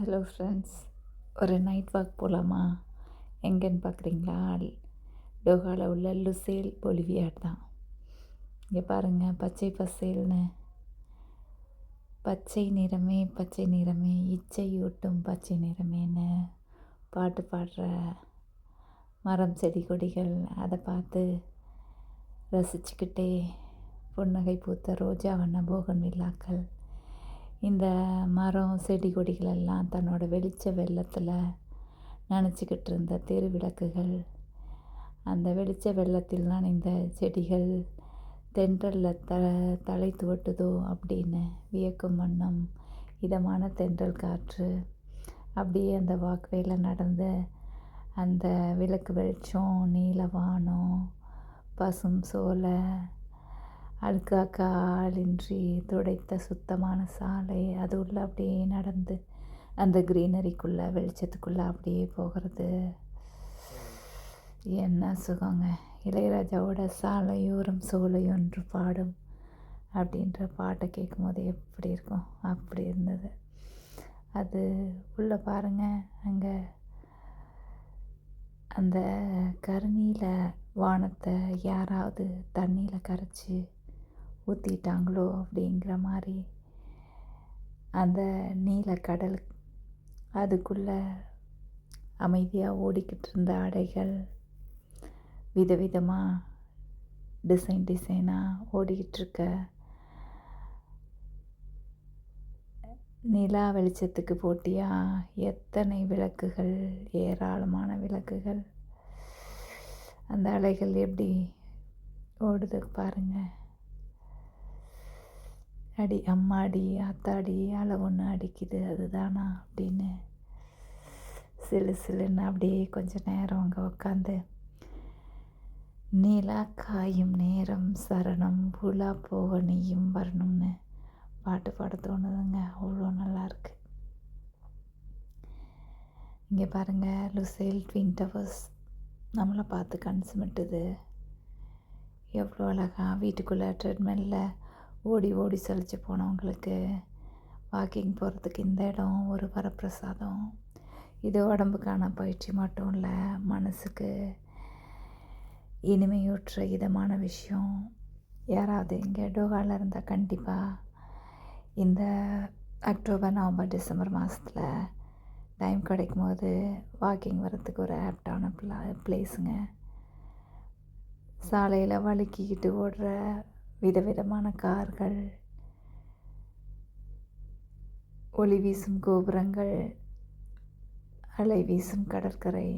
Hello friends ஒரு night walk போகலாமா எங்கேன்னு பார்க்குறீங்களா டோகாவில் உள்ள லுசேல் பொலிவியாட் தான். இங்கே பாருங்கள் பச்சை பசேல்னு. பச்சை நிறமே பச்சை நிறமே இச்சையூட்டும் பச்சை நிறமேன்னு பாட்டு பாடுற மரம் செடி கொடிகள் அதை பார்த்து ரசிச்சுக்கிட்டே புன்னகை பூத்த ரோஜா வண்ண போகன் விழாக்கள். இந்த மரம் செடி கொடிகள் எல்லாம் தன்னோட வெளிச்ச வெள்ளத்தில் நனைச்சிக்கிட்டு இருந்த தெரு விளக்குகள் அந்த வெளிச்ச வெள்ளத்தில் நனைந்த செடிகள் தென்றலில் த தலை துவட்டுதோ அப்படின்னு வியக்கும் வண்ணம் இதமான தென்றல் காற்று. அப்படியே அந்த வாக்வேல நடந்த அந்த விளக்கு வெளிச்சம் நீல வானம் பசும் சோலை அழுக்காக்க ஆளின்றி துடைத்த சுத்தமான சாலை அது உள்ள அப்படியே நடந்து அந்த க்ரீனரிக்குள்ளே வெளிச்சத்துக்குள்ளே அப்படியே போகிறது. என்ன சுகங்க. இளையராஜாவோட சாலையோரம் சோலையொன்று பாடும் அப்படின்ற பாட்டை கேட்கும் போது எப்படி இருக்கும்? அப்படி இருந்தது. அது உள்ளே பாருங்கள் அங்கே அந்த கருணியில் வானத்தை யாராவது தண்ணியில் கரைச்சி ஊற்றிட்டாங்களோ அப்படிங்கிற மாதிரி அந்த நீலக்கடல் அதுக்குள்ளே அமைதியாக ஓடிக்கிட்டு இருந்த ஆடைகள் விதவிதமாக டிசைன் டிசைனாக ஓடிக்கிட்டுருக்க நிலா வெளிச்சத்துக்கு போட்டியாக எத்தனை விளக்குகள்? ஏராளமான விளக்குகள். அந்த அலைகள் எப்படி ஓடுது பாருங்கள் அடி அம்மாடி ஆத்தாடி அலை ஒன்று அடிக்குது அதுதானா அப்படின்னு சிலு சிலுன்னு அப்படியே கொஞ்சம் நேரம் அங்கே உட்காந்து நீலா காயும் நேரம் சரணம் புலா போக நீயும் வரணும்னு பாட்டு பாட தோணுதுங்க. அவ்வளோ நல்லாயிருக்கு இங்கே பாருங்கள் லுசேல் ட்வின் டவர்ஸ் நம்மளை பார்த்து கண் சுமிட்டுது. எவ்வளோ அழகாக வீட்டுக்குள்ளே ட்ரெட்மெல்ல ஓடி ஓடி சலிச்சு போனவங்களுக்கு வாக்கிங் போகிறதுக்கு இந்த இடம் ஒரு வரப்பிரசாதம். இது உடம்புக்கான பயிற்சி மட்டும் இல்லை மனசுக்கு இனிமையூற்ற இதமான விஷயம். யாராவது இங்கே டோகாவில் இருந்தால் கண்டிப்பாக இந்த அக்டோபர் நவம்பர் டிசம்பர் மாதத்தில் டைம் கிடைக்கும் போது வாக்கிங் வர்றதுக்கு ஒரு ஆப்டான பிளா பிளேஸுங்க சாலையில் வழுக்கிக்கிட்டு ஓடுற விதவிதமான கார்கள் ஒளி வீசும் கோபுரங்கள் அலை வீசும் கடற்கரை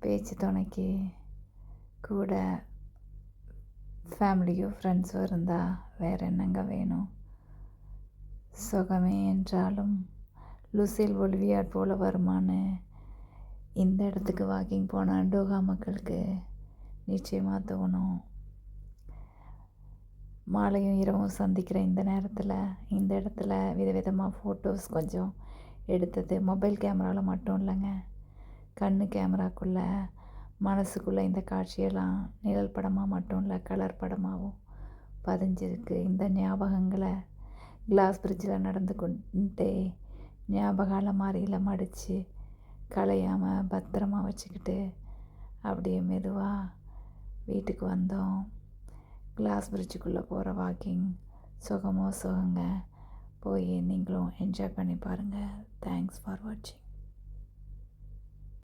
பேச்சு துணைக்கு கூட ஃபேமிலியோ ஃப்ரெண்ட்ஸோ இருந்தால் வேறு என்னங்க வேணும்? சுகமே என்றாலும் லுசில் ஒலிவியாட் போல் வருமானு இந்த இடத்துக்கு வாக்கிங் போனால் டோகா மக்களுக்கு நிச்சயமாக தோணும். மாலையும் இரவும் சந்திக்கிற இந்த நேரத்தில் இந்த இடத்துல விதவிதமாக ஃபோட்டோஸ் கொஞ்சம் எடுத்தது. மொபைல் கேமராவில் மட்டும் இல்லைங்க. கண் கேமராக்குள்ளே மனசுக்குள்ளே இந்த காட்சியெல்லாம் நிழல் படமாக மட்டும் இல்லை கலர் படமாகவும் பதிஞ்சிருக்கு. இந்த ஞாபகங்களை கிளாஸ் பிரிட்ஜில் நடந்து கொண்டே ஞாபகால மாதிரியில் மடித்து களையாமல் பத்திரமா வச்சுக்கிட்டு அப்படியே மெதுவாக வீட்டுக்கு வந்தோம். கிளாஸ் பிரிட்ஜுக்குள்ளே போகிற வாக்கிங் சுகமோ சுகங்க போய் நீங்களும் என்ஜாய் பண்ணி பாருங்கள் தேங்க்ஸ் ஃபார் வாட்சிங்